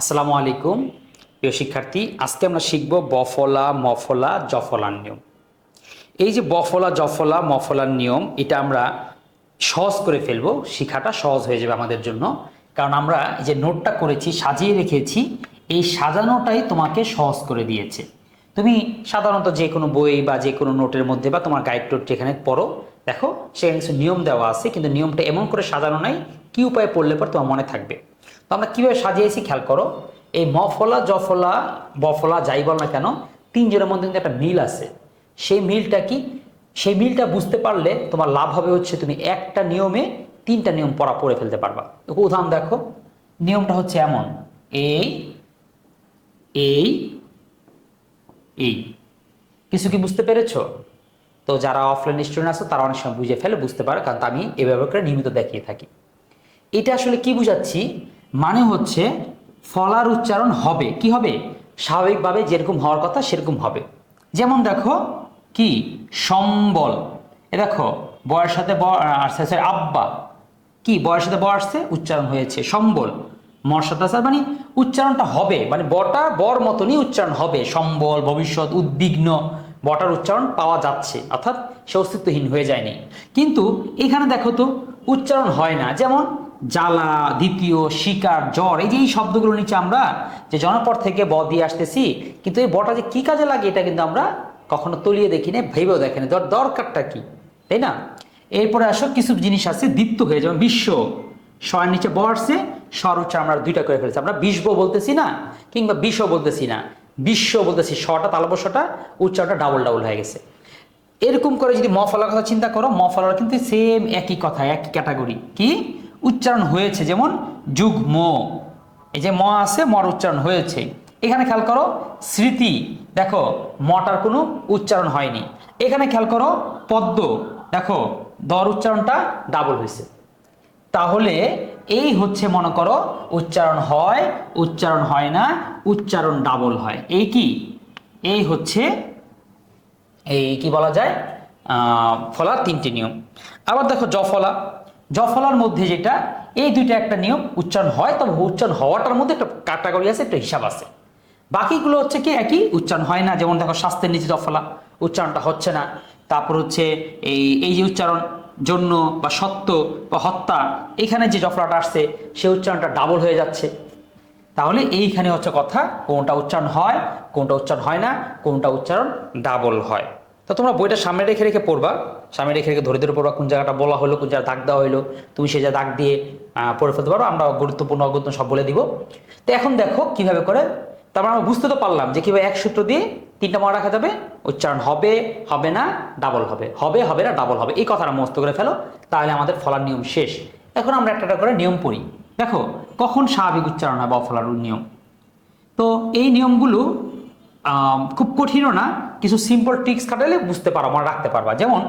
আসসালামু আলাইকুম। প্রিয় শিক্ষার্থী, আজকে আমরা শিখব বফলা, মফলা জফলার নিয়ম। এই যে বফলা, জফলা, মফলার নিয়ম, এটা আমরা সহজ করে ফেলব। শেখাটা সহজ হয়ে যাবে আমাদের জন্য। কারণ আমরা যে নোটটা করেছি, সাজিয়ে রেখেছি, এই সাজানোটাই তোমাকে সহজ করে দিয়েছে। তুমি সাধারণত যে কোনো বই বা যে কোনো নোটের মধ্যে বা তোমার গাইড টোট যেখানে পড়ো। দেখো, সেখানে কিছু নিয়ম দেওয়া আছে, কিন্তু নিয়মটা এমন করে সাজানো নাই, কি উপায়ে পড়লে পর তোমার মনে থাকবে। আমরা কীভাবে সাজিয়েছি খেয়াল করো? এই মফলা জফলা বফলা যাই বল না কেন, তিনজনের মধ্যে কিন্তু একটা মিল আছে। সেই মিলটা কি? সেই মিলটা বুঝতে পারলে তোমার লাভ হবে হচ্ছে তুমি একটা নিয়মে তিনটা নিয়ম পড়া, পড়ে ফেলতে পারবা। উদাহরণ দেখো। নিয়মটা হচ্ছে এমন। এই এই এই কিছু কি বুঝতে পেরেছ? তো যারা অফলাইন স্টুডেন্ট আছে, তারা অনেক সময় বুঝে ফেলে, বুঝতে পারে, কারণ আমি এভাবে করে নিয়মিত দেখিয়ে থাকি। এটা আসলে কি বুঝাচ্ছি? মানে হচ্ছে ফলার উচ্চারণ হবে। কি হবে? স্বাভাবিকভাবে যেরকম হওয়ার কথা সেরকম হবে। যেমন দেখো, কি? সম্বল। এ দেখো, বয়ের সাথে ব আব্বা। কি? বয়ের সাথে ব আসছে, উচ্চারণ হয়েছে। সম্বল। মর সাথে আসছে মানে উচ্চারণটা হবে। মানে বটা, বর মতনই উচ্চারণ হবে। সম্বল, ভবিষ্যৎ, উদ্বিগ্ন, বটার উচ্চারণ পাওয়া যাচ্ছে। অর্থাৎ সে অস্তিত্বহীন হয়ে যায়নি। কিন্তু এখানে দেখো তো, উচ্চারণ হয় না। যেমন জ্বালা, দ্বিতীয়, শিকার, জ্বর, এই যে এই শব্দগুলো নিচে আমরা যে জনপদ থেকে ব দিয়ে আসতেছি, কিন্তু এই বটা যে কি কাজে লাগে এটা কিন্তু আমরা কখনো তলিয়ে দেখি না ভেবেও দেখি না দর- দরকারটা কি? তাই না? এরপরে আসো, কিছু জিনিস আছে দীপ্ত হয়ে যেমন বিশ্ব। স্বয়ের নিচে ব আসছে, স্বর উচ্চারণ আমরা দুইটা করে ফেলেছি। আমরা বিশ্ব বলতেছি না, কিংবা বিশ্ব বলতেছি না। বিশ্ব বলতেছি শটা তালবস্যটা উচ্চারণটা ডাবল ডাবল হয়ে গেছে। এরকম করে যদি ম ফলার কথা চিন্তা করো, ম ফলার কিন্তু সেম একই কথা, একই ক্যাটাগরি কি? উচ্চারণ হয়েছে, যেমন যুগ্ম। এই যে ম আছে, মর উচ্চারণ হয়েছে। এখানে খেয়াল করো, স্মৃতি। দেখো মটার কোনো উচ্চারণ হয়নি। এখানে খেয়াল করো, পদ্ম। দেখো, দর উচ্চারণটা ডাবল হয়েছে। তাহলে এই হচ্ছে, মনে করো, উচ্চারণ হয় উচ্চারণ হয় না, উচ্চারণ ডাবল হয়। এই কি? এই হচ্ছে, এই কি বলা যায়? ফলার তিনটি নিয়ম। আবার দেখো জফলা জফলার মধ্যে যেটা, এই দুইটা একটা নিয়ম উচ্চারণ হয়, তবে উচ্চারণ হওয়াটার মধ্যে একটা ক্যাটাগরি আছে, একটা হিসাব আছে। বাকিগুলো হচ্ছে কি একই, উচ্চারণ হয় না, যেমন দেখো স্বাস্থ্যের নিচে জফলা, উচ্চারণটা হচ্ছে না। তারপর হচ্ছে এই এই যে উচ্চারণ, জন্য বা সত্য বা হত্যা, এখানে যে জফলাটা আসছে, সে উচ্চারণটা ডাবল হয়ে যাচ্ছে। তাহলে এইখানে হচ্ছে কথা, কোনটা উচ্চারণ হয়, কোনটা উচ্চারণ হয় না, কোনটা উচ্চারণ ডাবল হয়। তো তোমরা বইটা সামনে রেখে রেখে পড়বা। সামনে রেখে রেখে ধরে ধরে পড়বা কোন জায়গাটা বলা হলো, কোন জায়গায় দাগ দেওয়া হলো, তুমি সেই জায়গায় দাগ দিয়ে পড়ে ফেলতে পারো। আমরা গুরুত্বপূর্ণ অগুরুত্বপূর্ণ সব বলে দিব। তো এখন দেখো কীভাবে করে, তারপর আমরা বুঝতে তো পারলাম যে কীভাবে এক সূত্র দিয়ে তিনটা মনে রাখা যাবে। উচ্চারণ হবে হবে না ডাবল হবে। হবে হবে না ডাবল হবে। এই কথাটা মস্ত করে ফেলো, তাহলে আমাদের ফলার নিয়ম শেষ। এখন আমরা একটা একটা করে নিয়ম পড়ি। দেখো, কখন স্বাভাবিক উচ্চারণ হয় বা ফলার নিয়ম? তো এই নিয়মগুলো খুব কঠিনও না, কিছু সিম্পল ট্রিক্স খাটালে বুঝতে পারো, মনে রাখতে পারবা। যেমন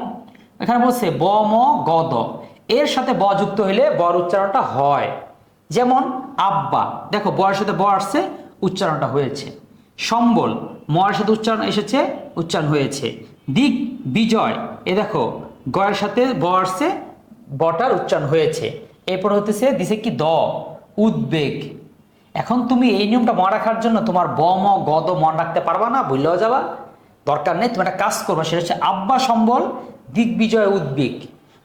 এখানে বলছে ব, ম, গ, দ। এর সাথে ব যুক্ত হইলে বর উচ্চারণটা হয়। যেমন, আব্বা। দেখো বয়ের সাথে ব আসছে, উচ্চারণটা হয়েছে। সম্বল। ময়ের সাথে উচ্চারণ এসেছে, উচ্চারণ হয়েছে। দিক, বিজয়। এ দেখো, গয়ের সাথে ব আসছে, বটার উচ্চারণ হয়েছে। এরপর হতেছে, দিছে কি দ? উদ্বেগ। এখন তুমি এই নিয়মটা মনে রাখার জন্য তোমার ব, ম গদ মনে রাখতে পারবা না, ভুলেও যাবা। দরকার নেই, তুমি একটা কাজ করবা, সেটা হচ্ছে আব্বা সম্বল দিগ্বিজয় উদ্বেগ।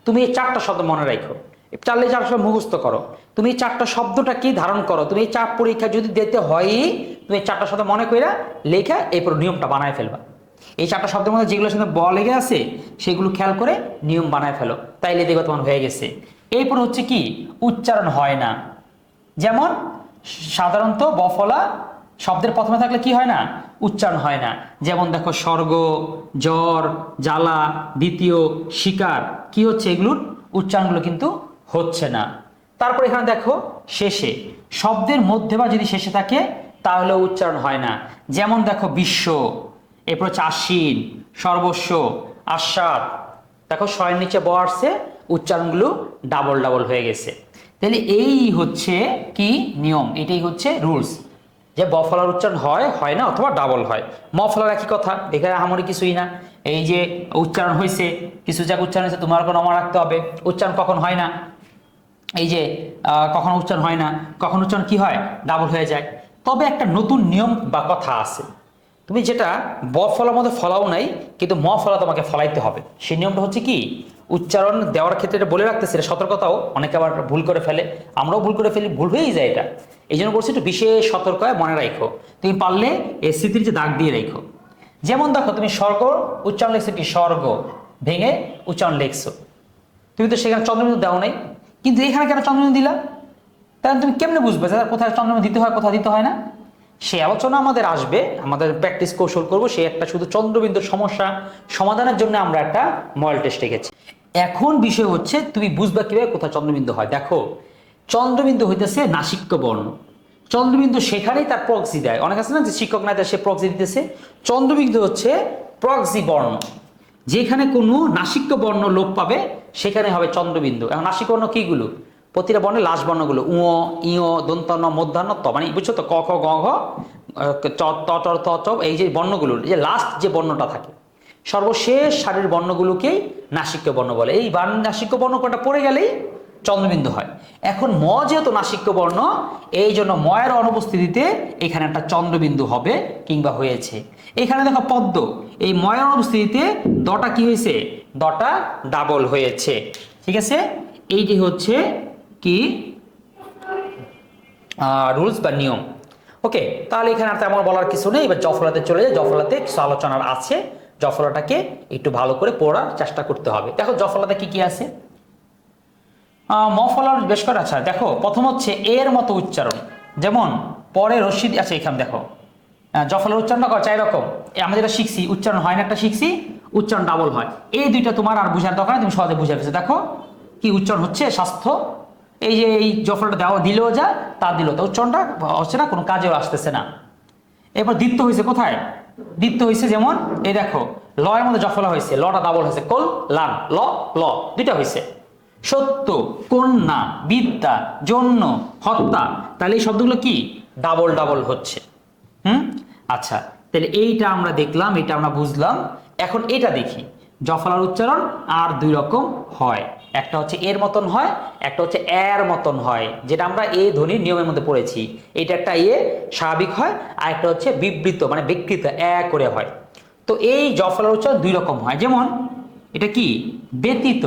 তুমি এই চারটা শব্দ মনে রাখো। চারলে চার শব্দ মুখস্থ করো। তুমি এই চারটা শব্দটা কি ধারণ করো? তুমি এই চার পরীক্ষা যদি দিতে হয়, তুমি এই চারটা শব্দ মনে কইরা লেখা, এরপর নিয়মটা বানায় ফেলবা। এই চারটা শব্দের মধ্যে যেগুলোর সাথে ব লেগে আছে, সেগুলো খেয়াল করে নিয়ম বানায় ফেলো। তাইলে দেখবে তোমার হয়ে গেছে। এরপর হচ্ছে কি? উচ্চারণ হয় না। যেমন সাধারণত বফলা শব্দের প্রথমে থাকলে কি হয় না? উচ্চারণ হয় না। যেমন দেখো স্বর্গ, জ্বর, জ্বালা, দ্বিতীয় শিকার। কি হচ্ছে এগুলোর? উচ্চারণগুলো কিন্তু হচ্ছে না। তারপর এখানে দেখো শেষে। শব্দের মধ্যে বা যদি শেষে থাকে তাহলে উচ্চারণ হয় না। যেমন দেখো বিশ্ব, এরপর হচ্ছে আশ্বিন, সর্বস্ব আস্বাদ দেখো শয়ের নিচে ব আসছে, উচ্চারণগুলো ডাবল ডাবল হয়ে গেছে। তাহলে এই হচ্ছে কি? নিয়ম। এটাই হচ্ছে রুলস যে ব ফলার উচ্চারণ হয় হয় না, অথবা ডাবল হয়। ম ফলার একই কথা এখানে আমারই কিছুই না। এই যে উচ্চারণ হয়েছে কিছু জায়গায় উচ্চারণ হয়েছে তোমার কোনো মনে রাখতে হবে। উচ্চারণ কখন হয় না? এই যে কখনো উচ্চারণ হয় না? কখন উচ্চারণ কি হয়? ডাবল হয়ে যায়। তবে একটা নতুন নিয়ম বা কথা আছে। তুমি যেটা ব ফলার মধ্যে ফলাও নাই, কিন্তু ম ফলা তোমাকে ফলাইতে হবে। সেই নিয়মটা হচ্ছে কি? উচ্চারণ দেওয়ার ক্ষেত্রে এটা বলে রাখতেছে, এটা সতর্কতাও অনেকে আবার ভুল করে ফেলে। আমরাও ভুল করে ফেলি, ভুল হয়েই যায় এটা। এই জন্য বলছি একটু বিশেষ সতর্ক মনে রাখো তুমি পারলে এই স্মৃতির যে দাগ দিয়ে রাখো যেমন দেখো, তুমি স্বর্গ, উচ্চারণ লেখছো কি? স্বর্গ। ভেঙে উচ্চারণ লেখছো। তুমি তো সেখানে চন্দ্রবিন্দু দাও নাই। কিন্তু এখানে কেন চন্দ্রবিন্দু দিলা? তাহলে তুমি কেমনে বুঝবে যে কোথায় চন্দ্রবিন্দু দিতে হয়, কোথায় দিতে হয় না? সে আলোচনা আমাদের আসবে, আমাদের প্র্যাকটিস কৌশল করব। সে একটা শুধু চন্দ্রবিন্দুর সমস্যা সমাধানের জন্য আমরা একটা মডেল টেস্ট রেখেছি এখন বিষয় হচ্ছে তুমি বুঝবে কীভাবে কোথায় চন্দ্রবিন্দু হয়। দেখো, চন্দ্রবিন্দু হইতেছে নাসিক্য বর্ণ চন্দ্রবিন্দু সেখানেই তার প্রক্সি দেয়। অনেক আছে না যে শিক্ষক না সে প্রক্সি দিতেছে। চন্দ্রবিন্দু হচ্ছে প্রক্সি বর্ণ। যেখানে কোনো নাসিক্য বর্ণ লোপ পাবে, সেখানে হবে চন্দ্রবিন্দু। এখন নাসিক বর্ণ কিগুলো? প্রতিটা বর্ণের লাশ বর্ণগুলো উঁ ইয় দন্তন্য মধ্যাহ্ন, ত মানে বুঝছ তো? ক, খ, গ, ঘ চ, ত ত, চ, এই যে বর্ণগুলো যে লাস্ট যে বর্ণটা থাকে সর্বশেষ সারির বর্ণগুলোকেই নাসিক্য বর্ণ বলে। এই বান নাসিক্য বর্ণ কোনটা পড়ে গেলেই চন্দ্রবিন্দু হয়। এখন ম যেহেতু নাসিক্য বর্ণ, এই জন্য ময়ের অনুপস্থিতিতে এখানে একটা চন্দ্রবিন্দু হবে কিংবা হয়েছে। এখানে দেখো পদ্ম, এই ময়ের অনুপস্থিতিতে দটা কি হয়েছে? দটা ডাবল হয়েছে। ঠিক আছে? এইটি হচ্ছে কি? রুলস বা নিয়ম। ওকে, তাহলে এখানে আর তেমন বলার কিছু নেই। এবার জফলাতে চলে যায় জফলাতে কিছু আলোচনার আছে। জফলাটাকে একটু ভালো করে পড়ার চেষ্টা করতে হবে। দেখো জফলাতে কি কি আছে? মফলার বেশ করে আচ্ছা দেখো, প্রথম হচ্ছে এর মতো উচ্চারণ। যেমন, পরে রশিদ আছে এখানে, দেখো। জফলার উচ্চারণটা কর, চাই রকম। আমরা যেটা শিখছি, উচ্চারণ হয় না, একটা শিখছি, উচ্চারণ ডাবল হয়। এই দুইটা তোমার আর বুঝার দরকার তুমি সহজে বুঝে ফেলছো। দেখো, কি উচ্চারণ হচ্ছে? স্বাস্থ্য। এই যে এই জফলাটা দেওয়া, দিলেও যা, তা দিল। তা উচ্চারণটা হচ্ছে না, কোনো কাজেও আসতেছে না। এরপর দ্বিত্ব হয়েছে কোথায়? দ্বিত্ব হয়েছে যেমন, এই দেখো, লয়ের মধ্যে জফলা হয়েছে লটা ডাবল হয়েছে কোল লান ল ল, দুইটা হয়েছে সত্য, কন্যা, বিদ্যা, জন্য, হত্যা, তাহলে এই শব্দগুলো কি? ডাবল ডাবল হচ্ছে। হুম? আচ্ছা তাহলে এইটা আমরা দেখলাম, এটা আমরা বুঝলাম। এখন এটা দেখি জফলার উচ্চারণ আর দুই রকম হয়। একটা হচ্ছে এর মতন হয়, একটা হচ্ছে এর মতন হয়, যেটা আমরা এ ধ্বনির নিয়মের মধ্যে পড়েছি। এটা একটা এ স্বাভাবিক হয়, আর একটা হচ্ছে বিবৃত মানে বিকৃত এ করে হয়। তো এই জফলার উচ্চারণ দুই রকম হয়। যেমন, এটা কি? ব্যতীত।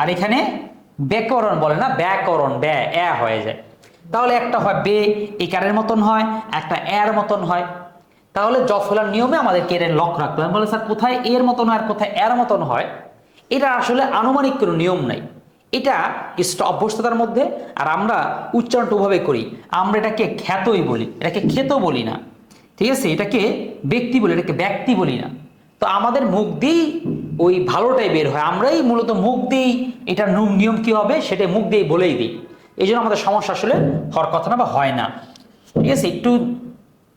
আর এখানে ব্যাকরণ বলে না, ব্যাকরণ ব্যয় এ হয়ে যায়। তাহলে একটা হয় বে একারের মতন হয়, একটা এর মতন হয়। তাহলে জফলার নিয়মে আমাদেরকে এর লক রাখতে হবে। বলে স্যার, কোথায় এর মতন হয় আর কোথায় এর মতন হয়? এটা আসলে আনুমানিক কোনো নিয়ম নাই। এটা কিছুটা অভ্যস্ততার মধ্যে আর আমরা উচ্চারণটা ওভাবে করি। আমরা এটাকে খ্যাতই বলি, এটাকে খেত বলি না। ঠিক আছে? এটাকে ব্যক্তি বলি, এটাকে ব্যক্তি বলি না। তো আমাদের মুখ দিয়েই ওই ভালোটাই বের হয়। আমরাই মূলত মুখ দিয়েই এটার নু- নিয়ম কী হবে সেটা মুখ দিয়েই বলেই দিই। এই জন্য আমাদের সমস্যা আসলে হওয়ার কথা না বা হয় না। ঠিক আছে? একটু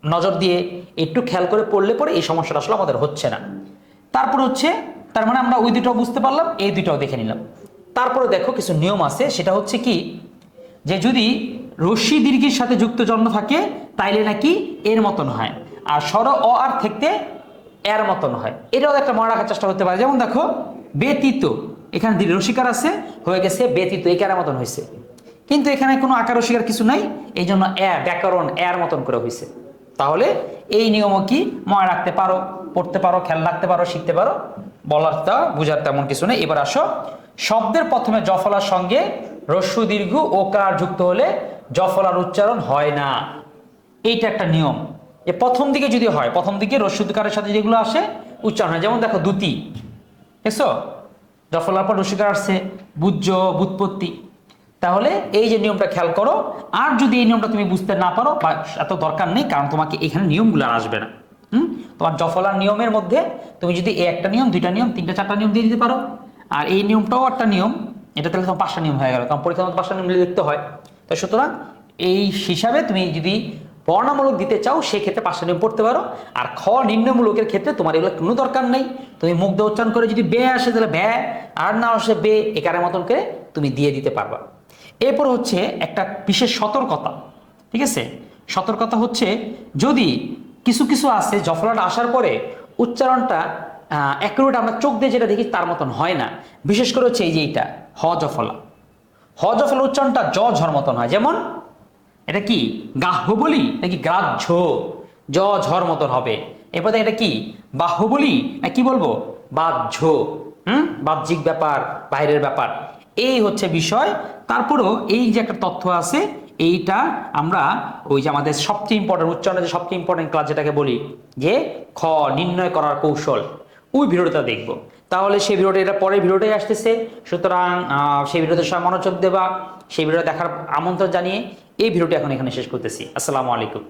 নজর দিয়ে, একটু খেয়াল করে পড়লে পরে এই সমস্যাটা আসলে আমাদের হচ্ছে না। তারপর হচ্ছে তার মানে আমরা ওই দুটাও বুঝতে পারলাম, এই দুটাও দেখে নিলাম। তারপরে দেখো কিছু নিয়ম আছে, সেটা হচ্ছে কি, যে যদি রশ্মি দীর্ঘের সাথে যুক্ত জন্ম থাকে, তাইলে নাকি এর মতন হয়। আর স্বর অ আর থেকে এর মতন হয়। এটাও একটা মনে রাখার চেষ্টা করতে পারে। যেমন দেখো, ব্যতীত, এখানে রসিকার আছে, হয়ে গেছে ব্যতীত একারের মতন হয়েছে। কিন্তু এখানে কোনো আকার রসিকার কিছু নাই এই জন্য এ, ব্যাকরণ, এর মতন করে হয়েছে। তাহলে এই নিয়মও কি, মনে রাখতে পারো, পড়তে পারো, খেয়াল রাখতে পারো, শিখতে পারো। বলার তা বুঝার তেমন কিছু নেই। এবার আসো। শব্দের প্রথমে জফলার সঙ্গে রস্যু দীর্ঘ ওকার যুক্ত হলে জফলার উচ্চারণ হয় না। এইটা একটা নিয়ম। এ প্রথম দিকে যদি হয়, প্রথম দিকে রস্যুকারের সাথে যেগুলো আসে, উচ্চারণ হয়। যেমন দেখো দুতি। দেখছ? জফলার পর রসিকার আসছে? বুজ্জ, বুৎপত্তি। তাহলে এই যে নিয়মটা খেয়াল করো। আর যদি এই নিয়মটা তুমি বুঝতে না পারো বা এত দরকার নেই, কারণ তোমাকে এখানে নিয়মগুলো আসবে না। হুম? তোমার জফলার নিয়মের মধ্যে তুমি যদি এই একটা নিয়ম, দুইটা নিয়ম, তিনটা, চারটা নিয়ম দিয়ে দিতে পারো। আর এই নিয়মটাও একটা নিয়ম, এটা তাহলে তোমার পাঁচটা নিয়ম হয়ে গেল, কারণ পরীক্ষার মধ্যে পাঁচটা নিয়ম লিখতে হয়। তো সুতরাং এই হিসাবে তুমি যদি বর্ণামূলক দিতে চাও, সেক্ষেত্রে পাঁচটা নিয়ম পড়তে পারো। আর খ, নিম্নমূলকের ক্ষেত্রে তোমার এগুলো কোনো দরকার নেই। তুমি মুগ্ধ উচ্চারণ করে যদি বে আসে, তাহলে ব্যয় আর না আসে বে, একারের মতন করে তুমি দিয়ে দিতে পারবা। এরপর হচ্ছে একটা বিশেষ সতর্কতা, ঠিক আছে? সতর্কতা হচ্ছে যদি কিছু কিছু আছে জফলাটা আসার পরে উচ্চারণটা অ্যাকুরেট আমরা চোখ দিয়ে যেটা দেখি তার মতন হয় না। বিশেষ করে হচ্ছে এই যে এইটা, হ জফলা। হ জফলা উচ্চারণটা জ ঝর মতন হয়। যেমন এটা কি? গাহ্যবলি নাকি গ্রাহ্য? জ ঝর মতন হবে। এরপর এটা কি? বাহুবলি? না, কি বলব? বাহ্য। হুম? বাহ্যিক ব্যাপার, বাইরের ব্যাপার। এই হচ্ছে বিষয়, তারপরেও এই যে একটা তথ্য আছে, এইটা আমরা ওই যে আমাদের সবচেয়ে ইম্পর্টেন্ট উচ্চারণের যে সবচেয়ে ইম্পর্টেন্ট ক্লাস যেটাকে বলি, যে খ নির্ণয় করার কৌশল, ওই ভিডিওটা দেখব। তাহলে সেই ভিডিওটা এটা পরের ভিডিওটাই আসতেছে, সুতরাং সেই ভিডিওতে সবাই মনোযোগ দেবা, সেই ভিডিওটা দেখার আমন্ত্রণ জানিয়ে এই ভিডিওটি এখন এখানে শেষ করতেছি। আসসালামু আলাইকুম।